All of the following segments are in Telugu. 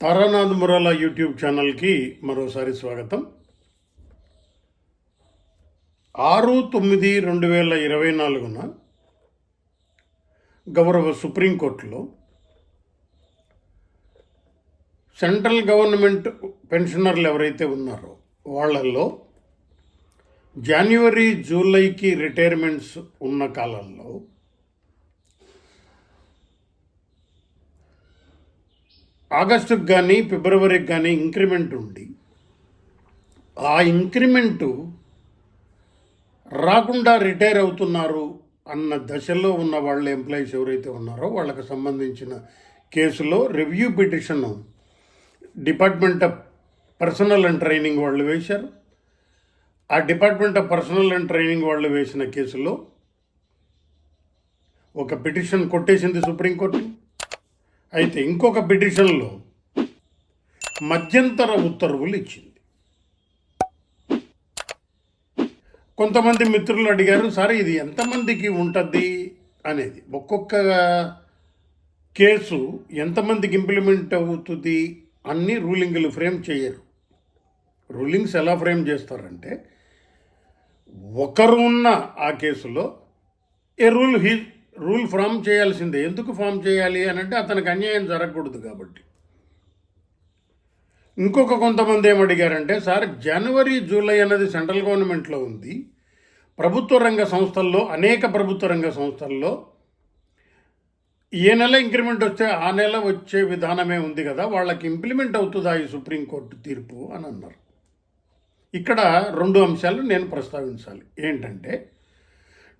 తారానాథ్ మురాల యూట్యూబ్ ఛానల్కి మరోసారి స్వాగతం. ఆరు తొమ్మిది రెండు వేల ఇరవై నాలుగున గౌరవ సుప్రీంకోర్టులో సెంట్రల్ గవర్నమెంట్ పెన్షనర్లు ఎవరైతే ఉన్నారో వాళ్ళల్లో జనవరి జూలైకి రిటైర్మెంట్స్ ఉన్న కాలంలో ఆగస్టుకు కానీ ఫిబ్రవరికి కానీ ఇంక్రిమెంట్ ఉండి ఆ ఇంక్రిమెంటు రాకుండా రిటైర్ అవుతున్నారు అన్న దశలో ఉన్న వాళ్ళ ఎంప్లాయీస్ ఎవరైతే ఉన్నారో వాళ్ళకి సంబంధించిన కేసులో review petition department of personnel and training వాళ్ళు వేశారు. ఆ department of personnel and training వాళ్ళు వేసిన కేసులో ఒక పిటిషన్ కొట్టేసింది సుప్రీంకోర్టు. అయితే ఇంకొక పిటిషన్లో మధ్యంతర ఉత్తర్వులు ఇచ్చింది. కొంతమంది మిత్రులు అడిగారు సరే ఇది ఎంతమందికి ఉంటుంది? అనేది. ఒక్కొక్క కేసు ఎంతమందికి ఇంప్లిమెంట్ అవుతుంది అన్ని రూలింగ్లు ఫ్రేమ్ చేయరు. రూలింగ్స్ ఎలా ఫ్రేమ్ చేస్తారంటే ఒకరు ఉన్న ఆ కేసులో ఏ రూల్ హీ రూల్ ఫామ్ చేయాల్సిందే. ఎందుకు ఫామ్ చేయాలి అని అంటే అతనికి అన్యాయం జరగకూడదు కాబట్టి. ఇంకొక కొంతమంది ఏమడిగారంటే సార్ జనవరి జూలై అన్నది సెంట్రల్ గవర్నమెంట్లో ఉంది. ప్రభుత్వ రంగ సంస్థల్లో అనేక ప్రభుత్వ రంగ సంస్థల్లో ఏ నెల ఇంక్రిమెంట్ వస్తే ఆ నెల వచ్చే విధానమే ఉంది కదా వాళ్ళకి ఇంప్లిమెంట్ అవుతుందా ఈ సుప్రీంకోర్టు తీర్పు? అని అన్నారు. ఇక్కడ రెండు అంశాలు నేను ప్రస్తావించాలి. ఏంటంటే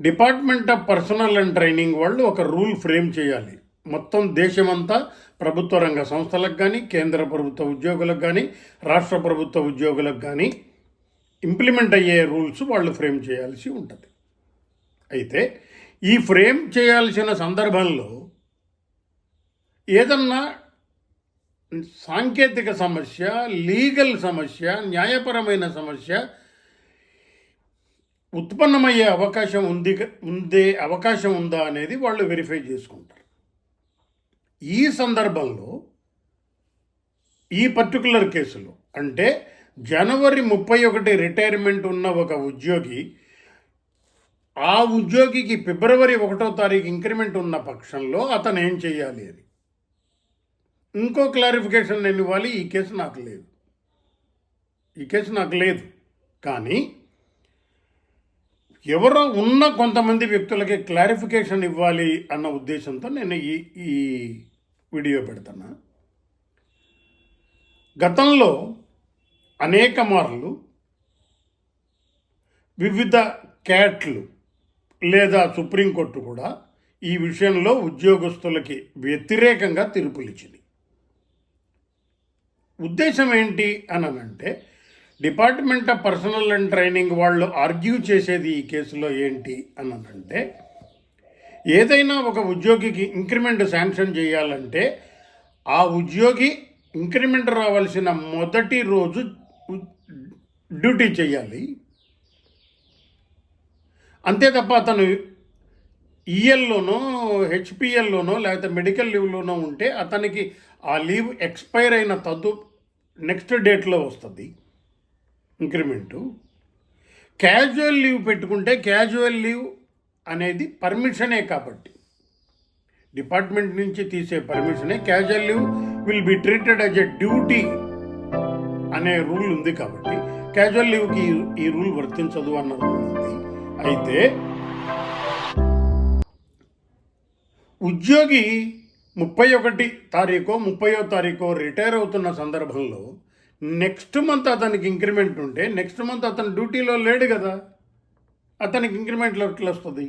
department of personnel and training వాళ్ళు ఒక రూల్ ఫ్రేమ్ చేయాలి. మొత్తం దేశమంతా ప్రభుత్వ రంగ సంస్థలకు కానీ కేంద్ర ప్రభుత్వ ఉద్యోగులకు కానీ రాష్ట్ర ప్రభుత్వ ఉద్యోగులకు కానీ ఇంప్లిమెంట్ అయ్యే రూల్స్ వాళ్ళు ఫ్రేమ్ చేయాల్సి ఉంటుంది. అయితే ఈ ఫ్రేమ్ చేయాల్సిన సందర్భంలో ఏదన్నా సాంకేతిక సమస్య లీగల్ సమస్య న్యాయపరమైన సమస్య ఉత్పన్నమయ్యే అవకాశం ఉంది ఉందే అవకాశం ఉందా అనేది వాళ్ళు వెరిఫై చేసుకుంటారు. ఈ సందర్భంలో ఈ పర్టికులర్ కేసులో అంటే జనవరి ముప్పై ఒకటి రిటైర్మెంట్ ఉన్న ఒక ఉద్యోగి ఆ ఉద్యోగికి ఫిబ్రవరి ఒకటో తారీఖు ఇంక్రిమెంట్ ఉన్న పక్షంలో అతను ఏం చేయాలి అని ఇంకో క్లారిఫికేషన్ నేను ఇవ్వాలి ఈ కేసు నాకు లేదు. ఈ కేసు నాకు లేదు. కానీ ఎవరో ఉన్న కొంతమంది వ్యక్తులకి క్లారిఫికేషన్ ఇవ్వాలి అన్న ఉద్దేశంతో నేను ఈ ఈ వీడియో పెడుతున్నా. గతంలో అనేక మార్లు వివిధ క్యాట్లు లేదా సుప్రీంకోర్టు కూడా ఈ విషయంలో ఉద్యోగస్తులకి వ్యతిరేకంగా తీర్పులు ఇచ్చింది ఉద్దేశం ఏంటి అనంటే department of personnel and training వాళ్ళు ఆర్గ్యూ చేసేది ఈ కేసులో ఏంటి అని అంటే ఏదైనా ఒక ఉద్యోగికి ఇంక్రిమెంట్ శాంక్షన్ చేయాలంటే ఆ ఉద్యోగి ఇంక్రిమెంట్ రావాల్సిన మొదటి రోజు డ్యూటీ చేయాలి. అంతే తప్ప అతను ఈఎల్లోనో హెచ్పిఎల్లోనో లేకపోతే మెడికల్ లీవ్లోనో ఉంటే అతనికి ఆ లీవ్ ఎక్స్పైర్ అయిన తదు నెక్స్ట్ డేట్లో వస్తుంది. ఇంక్రిమెంటు. క్యాజువల్ లీవ్ పెట్టుకుంటే క్యాజువల్ లీవ్ అనేది పర్మిషనే కాబట్టి. డిపార్ట్మెంట్ నుంచి తీసే పర్మిషనే casual leave will be treated as a duty అనే రూల్ ఉంది కాబట్టి క్యాజువల్ లీవ్కి ఈ- రూల్ వర్తించదు అన్న రూల్ ఉంది. అయితే ఉద్యోగి ముప్పై ఒకటి తారీఖో ముప్పయో తారీఖు రిటైర్ అవుతున్న సందర్భంలో నెక్స్ట్ మంత్ అతనికి ఇంక్రిమెంట్ ఉంటే నెక్స్ట్ మంత్ అతను డ్యూటీలో లేడు కదా అతనికి ఇంక్రిమెంట్లో ఎట్లా వస్తుంది?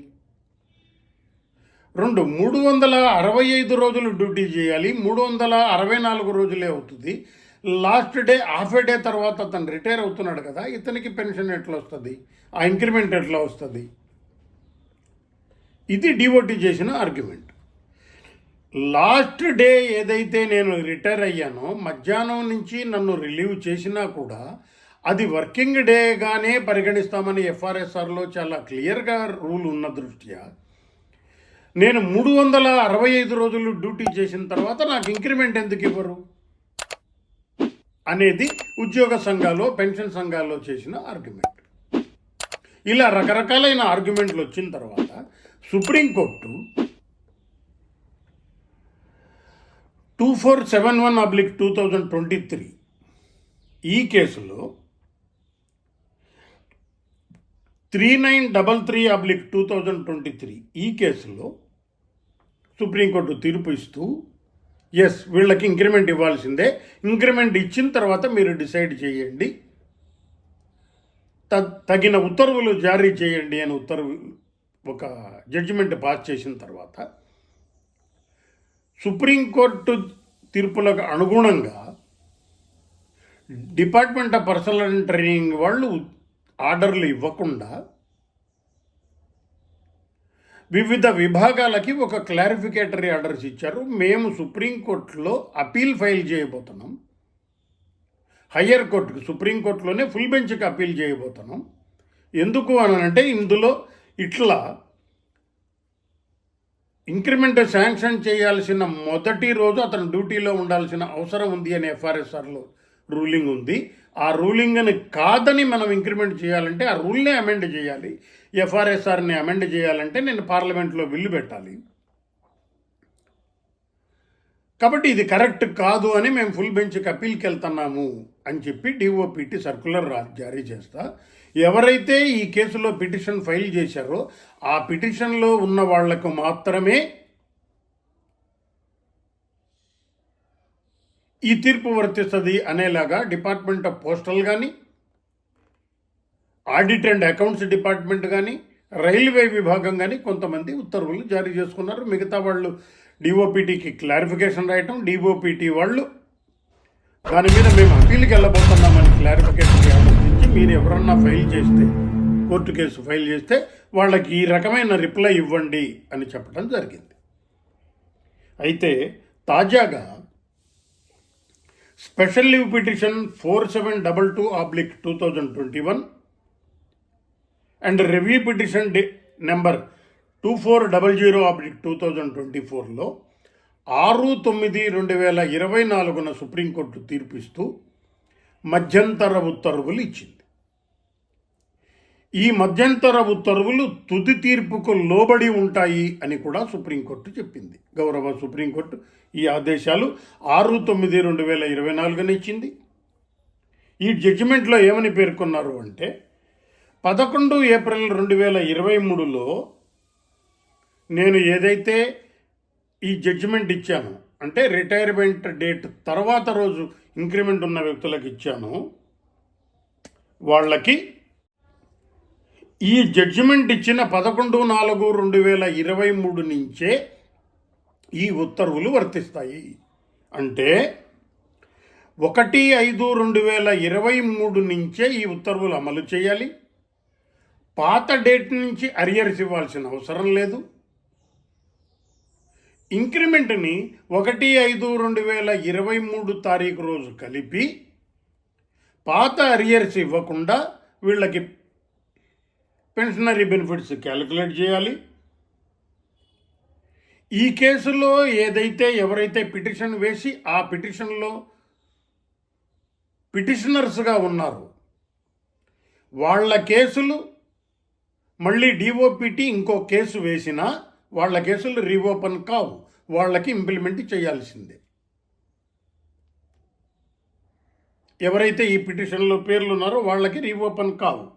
రెండు మూడు వందల అరవై ఐదు రోజులు డ్యూటీ చేయాలి మూడు వందల అరవై నాలుగు రోజులే అవుతుంది. లాస్ట్ డే హాఫ్ డే తర్వాత అతను రిటైర్ అవుతున్నాడు కదా ఇతనికి పెన్షన్ ఎట్లా వస్తుంది? ఆ ఇంక్రిమెంట్ ఎట్లా వస్తుంది? ఇది డివోటీ చేసిన ఆర్గ్యుమెంట్. లాస్ట్ డే ఏదైతే నేను రిటైర్ అయ్యానో మధ్యాహ్నం నుంచి నన్ను రిలీవ్ చేసినా కూడా అది వర్కింగ్ డేగానే పరిగణిస్తామని ఎఫ్ఆర్ఎస్ఆర్లో చాలా క్లియర్గా రూల్ ఉన్న దృష్ట్యా నేను మూడు వందల అరవై ఐదు రోజులు డ్యూటీ చేసిన తర్వాత నాకు ఇంక్రిమెంట్ ఎందుకు ఇవ్వరు? అనేది ఉద్యోగ సంఘాలు పెన్షన్ సంఘాల్లో చేసిన ఆర్గ్యుమెంట్. ఇలా రకరకాలైన ఆర్గ్యుమెంట్లు వచ్చిన తర్వాత supreme court two four seven one oblique two thousand twenty three ఈ కేసులో three nine double three oblique two thousand twenty three ఈ కేసులో సుప్రీంకోర్టు తీర్పు ఇస్తూ ఎస్ వీళ్ళకి ఇంక్రిమెంట్ ఇవ్వాల్సిందే. ఇంక్రిమెంట్ ఇచ్చిన తర్వాత మీరు డిసైడ్ చేయండి. త తగిన ఉత్తర్వులు జారీ చేయండి అని ఉత్తర్వు ఒక జడ్జిమెంట్ పాస్ చేసిన తర్వాత సుప్రీంకోర్టు తీర్పులకు అనుగుణంగా డిపార్ట్మెంట్ ఆఫ్ పర్సనల్ ట్రైనింగ్ వాళ్ళు ఆర్డర్లు ఇవ్వకుండా వివిధ విభాగాలకి ఒక క్లారిఫికేటరీ ఆర్డర్స్ ఇచ్చారు. మేము సుప్రీంకోర్టులో అపీల్ ఫైల్ చేయబోతున్నాం. హయ్యర్ కోర్టుకు సుప్రీంకోర్టులోనే ఫుల్ బెంచ్కి అపీల్ చేయబోతున్నాం. ఎందుకు అని అంటే ఇందులో ఇట్లా ఇంక్రిమెంట్ శాంక్షన్ చేయాల్సిన మొదటి రోజు అతను డ్యూటీలో ఉండాల్సిన అవసరం ఉంది అని ఎఫ్ఆర్ఎస్ఆర్లో రూలింగ్ ఉంది. ఆ రూలింగ్ని కాదని మనం ఇంక్రిమెంట్ చేయాలంటే ఆ రూల్నే అమెండ్ చేయాలి. ఎఫ్ఆర్ఎస్ఆర్ని అమెండ్ చేయాలంటే నేను పార్లమెంట్లో బిల్లు పెట్టాలి. కాబట్టి ఇది కరెక్ట్ కాదు అని మేము ఫుల్ బెంచ్కి అప్పీల్కి వెళ్తున్నాము అని చెప్పి డిఓపిటి సర్కులర్ జారీ చేస్తా. ఎవరైతే ఈ కేసులో పిటిషన్ ఫైల్ చేశారో ఆ పిటిషన్లో ఉన్న వాళ్ళకు మాత్రమే ఈ తీర్పు వర్తిస్తుంది అనేలాగా డిపార్ట్మెంట్ ఆఫ్ పోస్టల్ కానీ ఆడిట్ అండ్ అకౌంట్స్ డిపార్ట్మెంట్ కానీ రైల్వే విభాగం కానీ కొంతమంది ఉత్తర్వులు జారీ చేసుకున్నారు. మిగతా వాళ్ళు డిఓపిటీకి క్లారిఫికేషన్ రాయటం డిఓపిటీ వాళ్ళు దాని మీద మేము అప్పీల్కి వెళ్ళబోతున్నామని క్లారిఫికేషన్ ఆలోచించి మీరు ఎవరన్నా ఫైల్ చేస్తే కోర్టు కేసు ఫైల్ చేస్తే వాళ్ళకి ఈ రకమైన రిప్లై ఇవ్వండి అని చెప్పడం జరిగింది. అయితే తాజాగా special leave petition four seven double two oblique two thousand twenty one and review petition D number two four double zero oblique two thousand twenty ఫోర్లో ఆరు తొమ్మిది రెండు వేల ఇరవై నాలుగున సుప్రీంకోర్టు తీర్పిస్తూ మధ్యంతర ఉత్తర్వులు ఇచ్చింది. ఈ మధ్యంతర ఉత్తర్వులు తుది తీర్పుకు లోబడి ఉంటాయి అని కూడా సుప్రీంకోర్టు చెప్పింది. గౌరవ సుప్రీంకోర్టు ఈ ఆదేశాలు ఆరు తొమ్మిది రెండు వేల ఇరవై నాలుగున ఇచ్చింది. ఈ జడ్జిమెంట్లో ఏమని పేర్కొన్నారు అంటే పదకొండు ఏప్రిల్ రెండు వేల ఇరవై మూడులో నేను ఏదైతే ఈ జడ్జిమెంట్ ఇచ్చాను అంటే రిటైర్మెంట్ డేట్ తర్వాత రోజు ఇంక్రిమెంట్ ఉన్న వ్యక్తులకు ఇచ్చాను వాళ్ళకి ఈ జడ్జిమెంట్ ఇచ్చిన పదకొండు నాలుగు రెండు వేల ఇరవై మూడు నుంచే ఈ ఉత్తర్వులు వర్తిస్తాయి. అంటే ఒకటి ఐదు రెండు వేల ఇరవై మూడు నుంచే ఈ ఉత్తర్వులు అమలు చేయాలి. పాత డేట్ నుంచి అరియర్స్ ఇవ్వాల్సిన అవసరం లేదు. ఇంక్రిమెంట్ని ఒకటి ఐదు రెండు వేల ఇరవై మూడు తారీఖు రోజు కలిపి పాత అరియర్స్ ఇవ్వకుండా వీళ్ళకి పెన్షనరీ బెనిఫిట్స్ క్యాలిక్యులేట్ చేయాలి. ఈ కేసులో ఏదైతే ఎవరైతే పిటిషన్ వేసి ఆ పిటిషన్లో పిటిషనర్స్గా ఉన్నారు వాళ్ళ కేసులు మళ్ళీ డిఓపిటి ఇంకో కేసు వేసినా వాళ్ళ కేసులు రీఓపెన్ కావు. వాళ్ళకి ఇంప్లిమెంట్ చేయాల్సిందే. ఎవరైతే ఈ పిటిషన్లో పేర్లు ఉన్నారో వాళ్ళకి రీఓపెన్ కావు.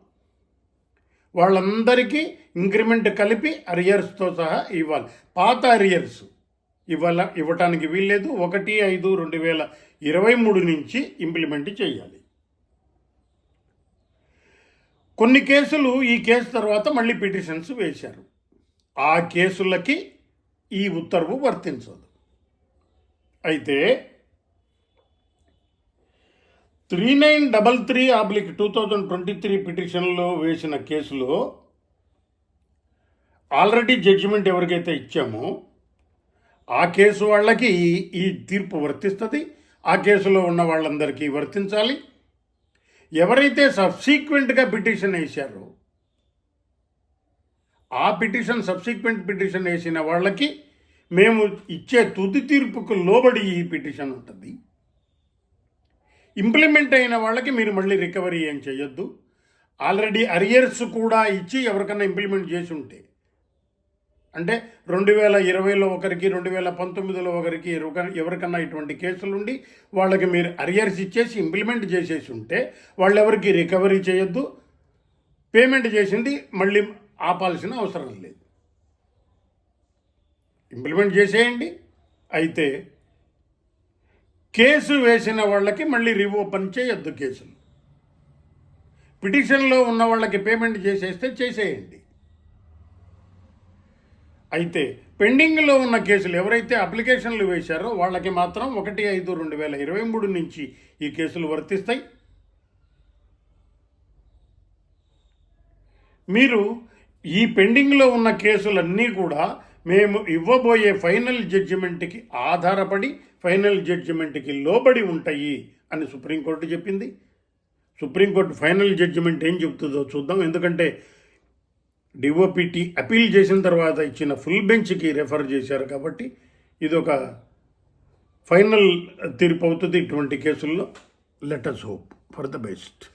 వాళ్ళందరికీ ఇంక్రిమెంట్ కలిపి అరియర్స్తో సహా ఇవ్వాలి. పాత అరియర్స్ ఇవ్వాల ఇవ్వటానికి వీల్లేదు. ఒకటి ఐదు రెండు వేల ఇరవై మూడు నుంచి ఇంప్లిమెంట్ చేయాలి. కొన్ని కేసులు ఈ కేసు తర్వాత మళ్ళీ పిటిషన్స్ వేశారు. ఆ కేసులకి ఈ ఉత్తర్వు వర్తించదు. అయితే three nine double three oblique two thousand twenty three పిటిషన్లో వేసిన కేసులో ఆల్రెడీ జడ్జిమెంట్ ఎవరికైతే ఇచ్చామో ఆ కేసు వాళ్ళకి ఈ తీర్పు వర్తిస్తుంది. ఆ కేసులో ఉన్న వాళ్ళందరికీ వర్తించాలి. ఎవరైతే సబ్సీక్వెంట్గా పిటిషన్ వేశారో ఆ పిటిషన్ సబ్సిక్వెంట్ పిటిషన్ వేసిన వాళ్ళకి మేము ఇచ్చే తుది తీర్పుకు లోబడి ఈ పిటిషన్ ఉంటుంది. ఇంప్లిమెంట్ అయిన వాళ్ళకి మీరు మళ్ళీ రికవరీ ఏం చేయొద్దు. ఆల్రెడీ అరియర్స్ కూడా ఇచ్చి ఎవరికన్నా ఇంప్లిమెంట్ చేసి ఉంటే. అంటే రెండు వేల ఇరవైలో ఒకరికి రెండు వేల పంతొమ్మిదిలో ఒకరికి ఎవరికన్నా ఇటువంటి కేసులు ఉండి వాళ్ళకి మీరు అరియర్స్ ఇచ్చేసి ఇంప్లిమెంట్ చేసేసి ఉంటే వాళ్ళెవరికి రికవరీ చేయొద్దు. పేమెంట్ చేసింది మళ్ళీ ఆపాల్సిన అవసరం లేదు. ఇంప్లిమెంట్ చేసేయండి. అయితే కేసు వేసిన వాళ్ళకి మళ్ళీ రీఓపెన్ చేయొద్దు కేసులు. పిటిషన్లో ఉన్న వాళ్ళకి పేమెంట్ చేసేస్తే చేసేయండి. అయితే పెండింగ్లో ఉన్న కేసులు ఎవరైతే అప్లికేషన్లు వేశారో వాళ్ళకి మాత్రం ఒకటి ఐదు రెండు వేల ఇరవై మూడు నుంచి ఈ కేసులు వర్తిస్తాయి. మీరు ఈ పెండింగ్లో ఉన్న కేసులన్నీ కూడా మేము ఇవ్వబోయే ఫైనల్ జడ్జిమెంట్కి ఆధారపడి ఫైనల్ జడ్జిమెంట్కి లోబడి ఉంటాయి అని సుప్రీంకోర్టు చెప్పింది. సుప్రీంకోర్టు ఫైనల్ జడ్జిమెంట్ ఏం చెప్తుందో చూద్దాం. ఎందుకంటే డిఓపిటి అపీల్ చేసిన తర్వాత ఇచ్చిన ఫుల్ బెంచ్కి రెఫర్ చేశారు కాబట్టి ఇది ఒక ఫైనల్ తీర్పు అవుతుంది ఇటువంటి కేసుల్లో. Letters hope for the best